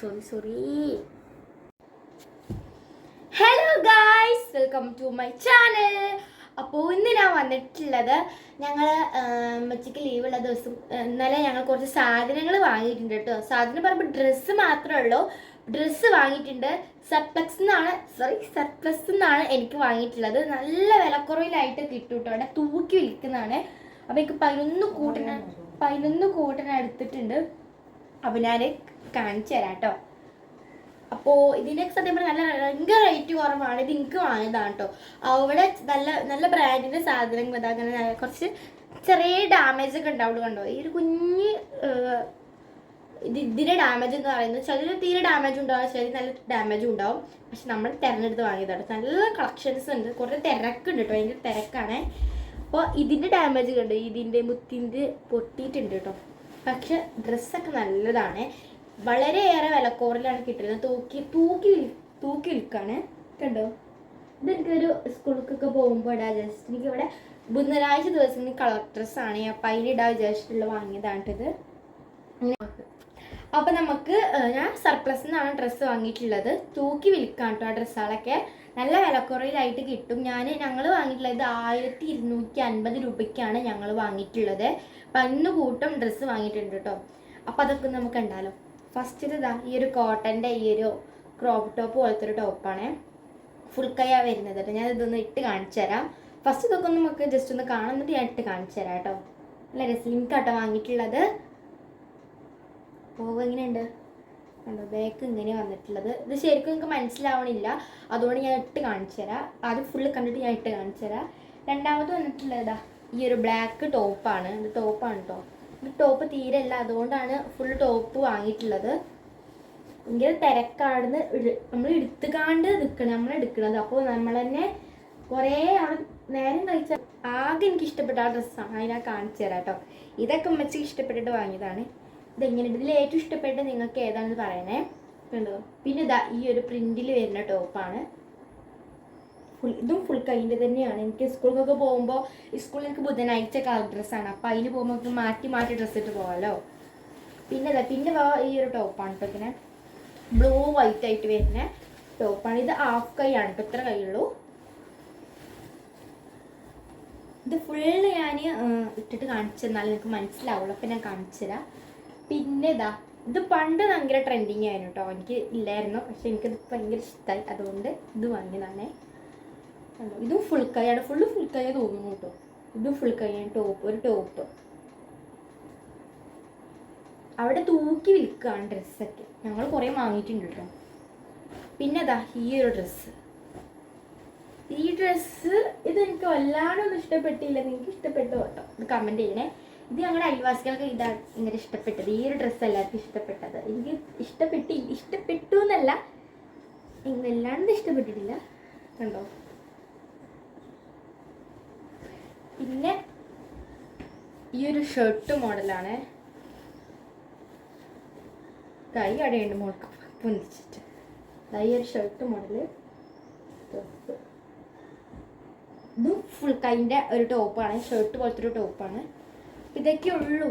Sorry sorry hello guys welcome to my channel അപ്പോൾ ഇന്ന് ഞാൻ വന്നിട്ടുള്ളത് ഞങ്ങൾ അമ്മച്ചിക്ക് ലീവുള്ള ദിവസം ഇന്നലെ ഞങ്ങൾ കുറച്ച് സാധനങ്ങൾ വാങ്ങിയിട്ടുണ്ട് കേട്ടോ. സാധനം പറയുമ്പോൾ ഡ്രസ്സ് മാത്രമേ ഉള്ളൂ. ഡ്രസ്സ് വാങ്ങിയിട്ടുണ്ട്. സർപ്ലക്സ് എന്നാണ് സോറി സർപ്ലസ് എന്നാണ് എനിക്ക് വാങ്ങിയിട്ടുള്ളത്. നല്ല വിലക്കുറവിലായിട്ട് കിട്ടും കേട്ടോ. അവിടെ തൂക്കി വിൽക്കുന്നതാണ്. അപ്പോൾ എനിക്ക് പതിനൊന്ന് കൂട്ടിന് പതിനൊന്ന് കൂട്ടിന് എടുത്തിട്ടുണ്ട്. അപ്പോൾ ഞാൻ കാണിച്ചു തരാം കേട്ടോ അപ്പോൾ ഇതിനൊക്കെ സത്യം പറഞ്ഞാൽ നല്ല ഭയങ്കര റേറ്റ് കുറവാണ്. ഇത് എനിക്ക് വാങ്ങിയതാണ് കേട്ടോ അവിടെ നല്ല നല്ല ബ്രാൻഡിന്റെ സാധനങ്ങൾ ഇതാക്കുന്ന കുറച്ച് ചെറിയ ഡാമേജ് ഒക്കെ ഉണ്ടാവുള്ളൂ കണ്ടോ? ഈ ഒരു കുഞ്ഞ് ഇത് ഇതിന്റെ ഡാമേജ് എന്ന് പറയുന്നത് ചിലർ തീരെ ഡാമേജ് ഉണ്ടാവും ചെറിയ നല്ല ഡാമേജും ഉണ്ടാവും. പക്ഷെ നമ്മൾ തിരഞ്ഞെടുത്ത് വാങ്ങിയതാണ് നല്ല കളക്ഷൻസ് ഉണ്ട്. കുറേ തിരക്കുണ്ട് കേട്ടോ ഭയങ്കര തിരക്കാണ്. അപ്പോൾ ഇതിന്റെ ഡാമേജ് കണ്ടോ ഇതിന്റെ മുത്തിന്റെ പൊട്ടിയിട്ടുണ്ട് കേട്ടോ പക്ഷെ ഡ്രസ്സൊക്കെ നല്ലതാണ്. വളരെയേറെ വിലക്കുറവിലാണ് കിട്ടുന്നത്. തൂക്കി തൂക്കി തൂക്കി വിൽക്കാണ്. കണ്ടോ? ഇതെനിക്കൊരു സ്കൂളിലേക്കൊക്കെ പോകുമ്പോൾ ഇടാ ജസ്റ്റ് എനിക്ക് ഇവിടെ ബുധനാഴ്ച ദിവസം കളർ ഡ്രസ്സാണ് അപ്പം അതിലിടാ വിചാരിച്ചിട്ടുള്ള വാങ്ങിയതാണ് ഇത് അപ്പൊ നമുക്ക് ഞാൻ സർപ്ലസ് നിന്നാണ് ഡ്രസ്സ് വാങ്ങിയിട്ടുള്ളത്. തൂക്കി വിൽക്കാം കേട്ടോ ആ ഡ്രസ്സുകളൊക്കെ നല്ല വിലക്കുറവിലായിട്ട് കിട്ടും. ഞാൻ ഞങ്ങൾ വാങ്ങിയിട്ടുള്ളത് ആയിരത്തി ഇരുന്നൂറ്റി അൻപത് രൂപയ്ക്കാണ് ഞങ്ങൾ വാങ്ങിയിട്ടുള്ളത്. പന്ന് കൂട്ടം ഡ്രസ്സ് വാങ്ങിയിട്ടുണ്ട് കേട്ടോ അപ്പോൾ അതൊക്കെ നമുക്ക് ഉണ്ടാലോ ഫസ്റ്റ് ഇതാ ഈ ഒരു കോട്ടന്റെ ഈ ഒരു ക്രോപ്പ് ടോപ്പ് പോലത്തെ ഒരു ടോപ്പാണ് ഫുൾ കൈയാണ് വരുന്നത് കേട്ടോ ഞാൻ ഇതൊന്ന് ഇട്ട് കാണിച്ചു തരാം. ഫസ്റ്റ് ഇതൊക്കെ നമുക്ക് ജസ്റ്റ് ഒന്ന് കാണുന്നിട്ട് ഞാൻ ഇട്ട് കാണിച്ചു തരാം കേട്ടോ നല്ല രസലിംക്കാട്ടോ വാങ്ങിയിട്ടുള്ളത്. പോവ് എങ്ങനെയുണ്ട്? കണ്ടോ ബാക്ക് ഇങ്ങനെ വന്നിട്ടുള്ളത്. ഇത് ശരിക്കും നിങ്ങൾക്ക് മനസ്സിലാവണില്ല. അതുകൊണ്ട് ഞാൻ ഇട്ട് കാണിച്ചു തരാം. ആദ്യം ഫുള്ള് കണ്ടിട്ട് ഞാൻ ഇട്ട് കാണിച്ചു തരാം. രണ്ടാമത് വന്നിട്ടുള്ളത് ഇതാ ഈ ഒരു ബ്ലാക്ക് ടോപ്പാണ് ഇത് ടോപ്പാണ് കേട്ടോ ഇത് ടോപ്പ് തീരെ അല്ല അതുകൊണ്ടാണ് ഫുൾ ടോപ്പ് വാങ്ങിയിട്ടുള്ളത്. ഭയങ്കര തിരക്കാടുന്ന് നമ്മൾ എടുത്തുകാണ്ട് നിൽക്കണം നമ്മൾ എടുക്കണത്. അപ്പോൾ നമ്മൾ തന്നെ കുറേ അവിടെ നേരം കഴിച്ച ആകെ എനിക്ക് ഇഷ്ടപ്പെട്ട ആ ഡ്രസ്സാണ് അതിനാ കാണിച്ചു തരാം കേട്ടോ ഇതൊക്കെ ഉമ്മച്ചിക്ക് ഇഷ്ടപ്പെട്ടിട്ട് വാങ്ങിയതാണ്. ഇതെങ്ങനെ? ഇതിൽ ഏറ്റവും ഇഷ്ടപ്പെട്ട നിങ്ങൾക്ക് ഏതാണെന്ന് പറയണേ. കണ്ടോ? പിന്നെ ഇതാ ഈ ഒരു പ്രിന്റിൽ വരുന്ന ടോപ്പാണ് ഫുൾ ഇതും ഫുൾ കൈന്റെ തന്നെയാണ്. എനിക്ക് സ്കൂളിലൊക്കെ പോകുമ്പോൾ സ്കൂളിൽ എനിക്ക് ബുധനാഴ്ച കളർ ഡ്രസ്സാണ് അപ്പം അതിന് പോകുമ്പോൾ നമുക്ക് മാറ്റി മാറ്റി ഡ്രസ്സ് ഇട്ട് പോകാമല്ലോ പിന്നെ ഇതാ പിന്നെ വാ ഈ ഒരു ടോപ്പാണ് ഇപ്പം ഇങ്ങനെ ബ്ലൂ വൈറ്റ് ആയിട്ട് വരുന്ന ടോപ്പാണ് ഇത് ഹാഫ് കൈ ആണ് കേട്ടോ ഇത്ര കൈയുള്ളൂ. ഇത് ഫുള്ള് ഞാൻ ഇട്ടിട്ട് കാണിച്ചു തന്നാൽ നിങ്ങൾക്ക് മനസ്സിലാവുള്ളൂ. അപ്പം ഞാൻ കാണിച്ചു തരാം. പിന്നെ ഇതാ ഇത് പണ്ട് ഭയങ്കര ട്രെൻഡിങ് ആയിരുന്നു കേട്ടോ എനിക്ക് ഇല്ലായിരുന്നു. പക്ഷെ എനിക്കിത് ഭയങ്കര ഇഷ്ടമായി അതുകൊണ്ട് ഇത് വാങ്ങിയതാണേ. ഇതും ഫുൾ കൈയാണ് ഫുള്ള് ഫുൾ കൈ തോന്നുന്നു കേട്ടോ ഇതും ഫുൾ കൈയാണ് ടോപ്പ് ഒരു ടോപ്പ് അവിടെ തൂക്കി വിൽക്കുകയാണ് ഡ്രസ്സൊക്കെ ഞങ്ങൾ കുറേ വാങ്ങിയിട്ടുണ്ട് കേട്ടോ പിന്നെ അതാ ഈ ഒരു ഡ്രസ്സ് ഈ ഡ്രസ്സ് ഇത് എനിക്ക് വല്ലാണ്ടൊന്നും ഇഷ്ടപ്പെട്ടില്ല. നിങ്ങൾക്ക് ഇഷ്ടപ്പെട്ടു കേട്ടോ ഇത് കമന്റ് ചെയ്യണേ. ഇത് ഞങ്ങളുടെ അയൽവാസികൾക്ക് ഇതാണ് ഇങ്ങനെ ഇഷ്ടപ്പെട്ടത്. ഈ ഒരു ഡ്രസ്സ് എല്ലാവർക്കും ഇഷ്ടപ്പെട്ടത്. എനിക്ക് ഇഷ്ടപ്പെട്ടി ഇഷ്ടപ്പെട്ടു എന്നല്ല. വല്ലാണ്ട് ഇഷ്ടപ്പെട്ടിട്ടില്ല. കണ്ടോ? പിന്നെ ഈ ഒരു ഷർട്ട് മോഡലാണ്. കൈ അടയുണ്ട് മോൾക്ക് പൊന്തിച്ചിട്ട്. ഈ ഒരു ഷർട്ട് മോഡൽ. ഇതും ഫുൾ കൈന്റെ ഒരു ടോപ്പാണ് ഷർട്ട് പോലത്തെ ഒരു ടോപ്പാണ് ഇതൊക്കെ ഉള്ളൂ